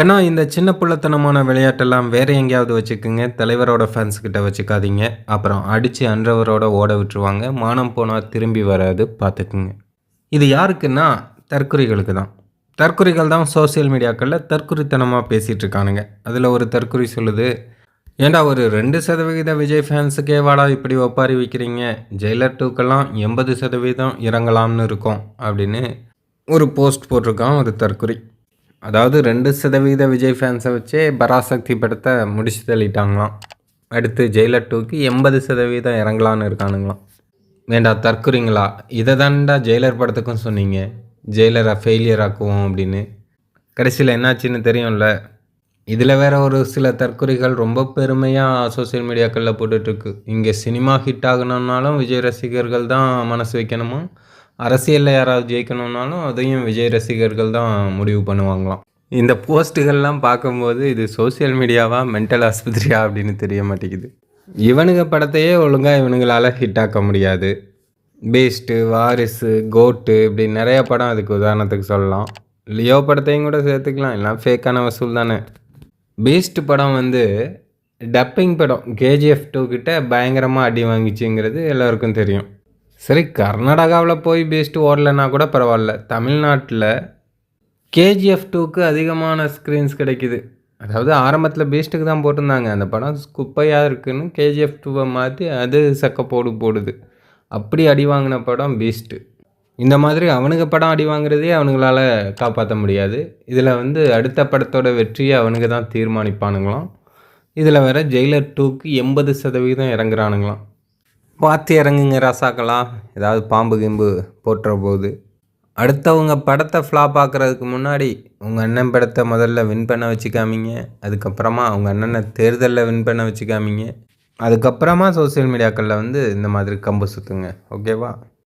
கண்ணா இந்த சின்ன புள்ளத்தனமான விளையாட்டெல்லாம் வேற எங்கேயாவது வச்சுக்குங்க. தலைவரோட ஃபேன்ஸ் கிட்ட வச்சுக்காதீங்க. அப்புறம் அடித்து அன்றவரோட ஓட விட்டுருவாங்க. மானம் போனால் திரும்பி வராது. பார்த்துக்குங்க இது யாருக்குன்னா தற்குறிகளுக்கு தான். தற்குறிகள் தான் சோஷியல் மீடியாக்களில் தற்குறித்தனமாக பேசிகிட்டு இருக்கானுங்க. அதில் ஒரு தற்குறி சொல்லுது ஏண்டா ஒரு ரெண்டு சதவிகித விஜய் ஃபேன்ஸுக்கே வாடா இப்படி ஒப்பாரி வைக்கிறீங்க? ஜெயிலர் டூக்கெல்லாம் எண்பது சதவீதம் இறங்கலாம்னு இருக்கோம். அப்படின்னு ஒரு போஸ்ட் போட்டிருக்கான் ஒரு தற்குறி. அதாவது ரெண்டு சதவீத விஜய் ஃபேன்ஸை வச்சே பராசக்தி படத்தை முடிச்சு தள்ளிட்டாங்களாம். அடுத்து ஜெயிலர் டூக்கு எண்பது சதவீதம் இறங்கலான்னு இருக்கானுங்களாம். வேண்டா தற்குறிங்களா? இதை தான்டா ஜெயிலர் படத்துக்கும் சொன்னீங்க. ஜெயிலரை ஃபெயிலியர் ஆக்குவோம் அப்படின்னு. கடைசியில் என்னாச்சுன்னு தெரியும்ல? இதில் வேற ஒரு சில தற்குறிகள் ரொம்ப பெருமையாக சோஷியல் மீடியாக்களில் போட்டுட்ருக்கு இங்கே சினிமா ஹிட் ஆகணும்னாலும் விஜய் ரசிகர்கள் தான் மனசு வைக்கணுமா? அரசியலில் யாராவது ஜெயிக்கணும்னாலும் அதையும் விஜய் ரசிகர்கள் தான் முடிவு பண்ணுவாங்களாம். இந்த போஸ்ட்டுகள்லாம் பார்க்கும்போது இது சோஷியல் மீடியாவா மென்டல் ஆஸ்பத்திரியா அப்படின்னு தெரிய மாட்டேங்குது. இவனுங்க படத்தையே ஒழுங்காக இவனுங்களால் ஹிட் ஆக்க முடியாது. பேஸ்ட்டு வாரிசு கோட்டு இப்படி நிறைய படம் அதுக்கு உதாரணத்துக்கு சொல்லலாம். லியோ படத்தையும் கூட சேர்த்துக்கலாம். எல்லாம் ஃபேக்கான வசூல் தானே. பீஸ்ட் படம் வந்து டப்பிங் படம். கேஜிஎஃப் டூ கிட்ட பயங்கரமாக அடி வாங்கிச்சுங்கிறது எல்லாருக்கும் தெரியும். சரி கர்நாடகாவில் போய் பேஸ்ட்டு ஓடலைன்னா கூட பரவாயில்ல. தமிழ்நாட்டில் கேஜிஎஃப் டூக்கு அதிகமான ஸ்க்ரீன்ஸ் கிடைக்குது. அதாவது ஆரம்பத்தில் பேஸ்ட்டுக்கு தான் போட்டிருந்தாங்க. அந்த படம் குப்பையாக இருக்குன்னு கேஜிஎஃப் டூவை மாற்றி அது சக்கப்போடு போடுது. அப்படி அடி வாங்கின படம் பேஸ்ட்டு இந்த மாதிரி அவனுங்க படம் அடி வாங்குறதே அவனுங்களால காப்பாற்ற முடியாது. இதில் வந்து அடுத்த படத்தோட வெற்றியை அவனுங்க தான் தீர்மானிப்பானுங்களாம். இதில் வேற ஜெயிலர் டூக்கு எண்பது சதவீதம் இறங்குறானுங்களாம். பார்த்து இறங்குங்க ராசாக்கலாம் ஏதாவது பாம்பு கிம்பு போட்டுற போது. அடுத்தவங்க படத்தை ஃப்ளாப் ஆக்குறதுக்கு முன்னாடி உங்கள் அண்ணன் படத்தை முதல்ல வின் பண்ண வச்சுக்காமீங்க. அதுக்கப்புறமா உங்கள் அண்ணனை தேர்தலில் வின் பண்ண வச்சுக்காமீங்க. அதுக்கப்புறமா சோஷியல் மீடியாக்களில் வந்து இந்த மாதிரி கம்பு சுற்றுங்க ஓகேவா